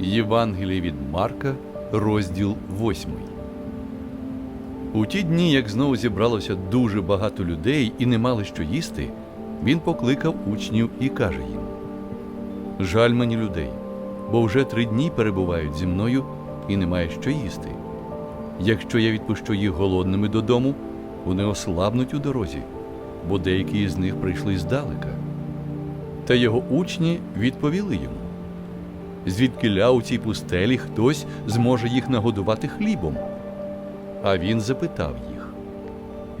Євангеліє від Марка, розділ 8. У ті дні, як знову зібралося дуже багато людей і не мали що їсти, він покликав учнів і каже їм: Жаль мені людей, бо вже три дні перебувають зі мною і немає що їсти. Якщо я відпущу їх голодними додому, вони ослабнуть у дорозі, бо деякі з них прийшли здалека. Та його учні відповіли йому: звідкиля у цій пустелі хтось зможе їх нагодувати хлібом. А він запитав їх: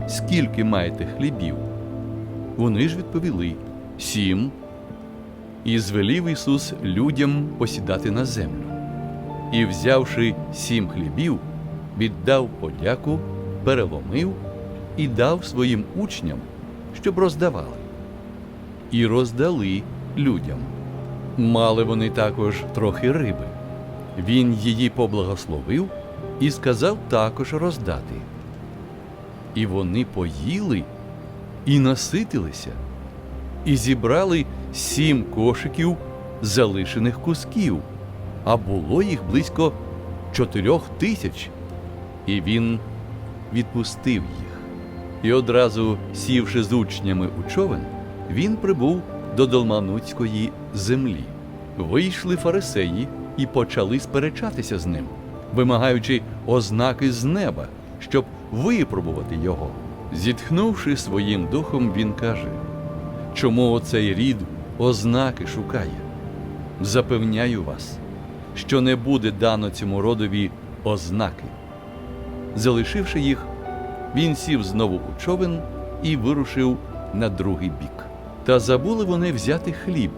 Скільки маєте хлібів? Вони ж відповіли сім. І звелів Ісус людям посідати на землю. І, взявши сім хлібів, віддав подяку, переломив і дав своїм учням, щоб роздавали. І роздали людям. Мали вони також трохи риби. Він її поблагословив і сказав також роздати. І вони поїли і наситилися, і зібрали сім кошиків залишених кусків, а було їх близько чотирьох тисяч. І він відпустив їх. І одразу, сівши з учнями у човен, він прибув до Долмануцької землі. Вийшли фарисеї і почали сперечатися з ним, вимагаючи ознаки з неба, щоб випробувати його. Зітхнувши своїм духом, він каже: Чому оцей рід ознаки шукає? Запевняю вас, що не буде дано цьому родові ознаки. Залишивши їх, він сів знову у човен і вирушив на другий бік. Та забули вони взяти хліб,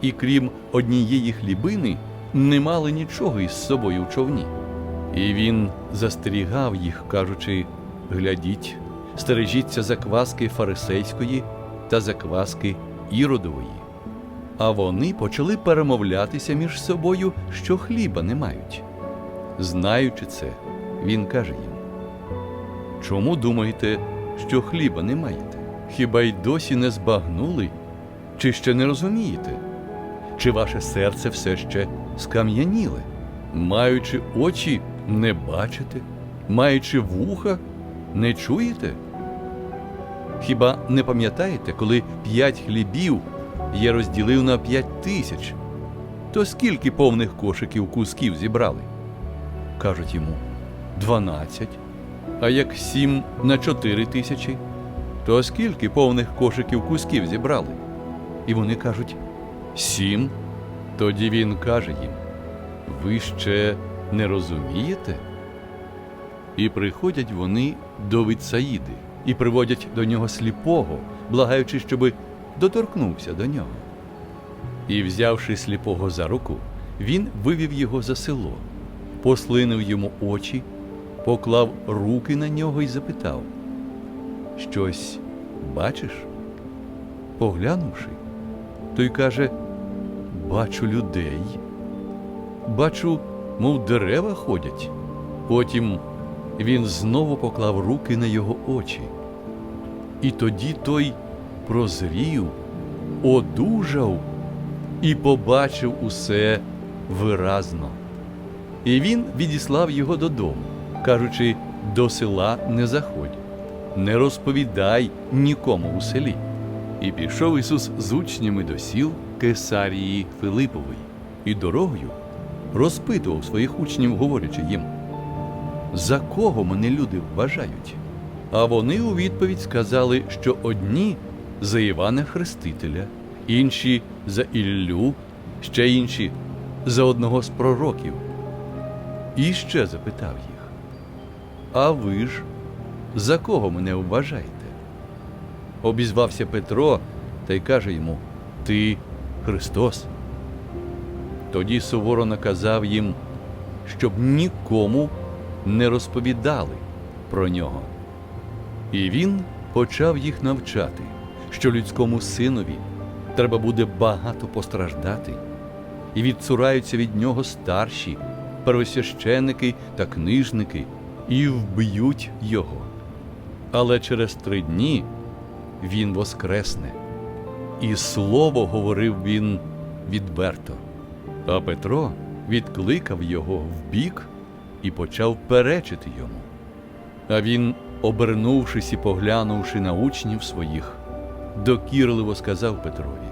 і крім однієї хлібини, не мали нічого із собою в човні. І він застерігав їх, кажучи: глядіть, стережіться закваски фарисейської та закваски іродової. А вони почали перемовлятися між собою, що хліба не мають. Знаючи це, він каже їм: Чому думаєте, що хліба не маєте? Хіба й досі не збагнули? Чи ще не розумієте? Чи ваше серце все ще скам'яніле? Маючи очі, не бачите, маючи вуха, не чуєте? Хіба не пам'ятаєте, коли п'ять хлібів я розділив на п'ять тисяч? То скільки повних кошиків кусків зібрали? Кажуть йому дванадцять. А як сім на чотири тисячі, то скільки повних кошиків кусків зібрали? І вони кажуть сім. Тоді він каже їм: Ви ще не розумієте? І приходять вони до Вицаїди і приводять до нього сліпого, благаючи, щоби доторкнувся до нього. І, взявши сліпого за руку, він вивів його за село, послинив йому очі, поклав руки на нього і запитав: Щось бачиш? Поглянувши, той каже: Бачу людей, бачу, мов дерева ходять. Потім він знову поклав руки на його очі. І тоді той прозрів, одужав і побачив усе виразно. І він відіслав його додому, кажучи: до села не заходь, не розповідай нікому у селі. І пішов Ісус з учнями до сіл Кесарії Филипової, і дорогою розпитував своїх учнів, говорячи їм, за кого мене люди вважають? А вони у відповідь сказали, що одні за Івана Хрестителя, інші за Іллю, ще інші за одного з пророків. І ще запитав їх: А ви ж за кого мене вважаєте? Обізвався Петро та й каже йому: Ти Христос. Тоді суворо наказав їм, щоб нікому не розповідали про нього. І він почав їх навчати, що людському синові треба буде багато постраждати, і відцураються від нього старші, первосвященники та книжники, і вб'ють його. Але через три дні він воскресне. І слово говорив він відверто. А Петро відкликав його вбік і почав перечити йому. А він, обернувшись і поглянувши на учнів своїх, докірливо сказав Петрові: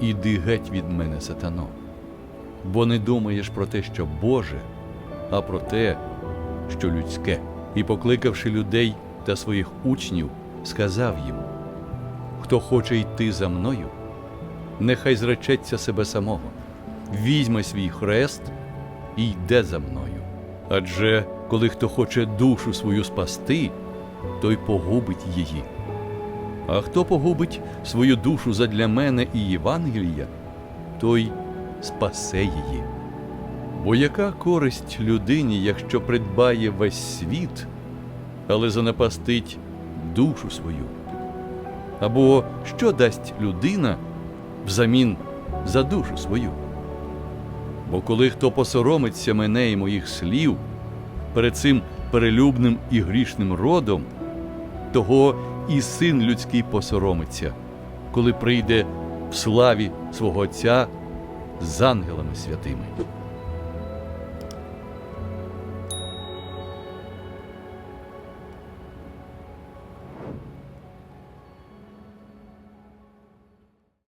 Іди геть від мене, сатано, бо не думаєш про те, що Боже, а про те, що людське. І, покликавши людей та своїх учнів, сказав їм: Хто хоче йти за мною, нехай зречеться себе самого, візьме свій хрест і йде за мною. Адже коли хто хоче душу свою спасти, той погубить її. А хто погубить свою душу задля мене і Євангелія, той спасе її. Бо яка користь людині, якщо придбає весь світ, але занапастить душу свою? Або що дасть людина взамін за душу свою? Бо коли хто посоромиться мене і моїх слів перед цим перелюбним і грішним родом, того і син людський посоромиться, коли прийде в славі свого Отця з ангелами святими.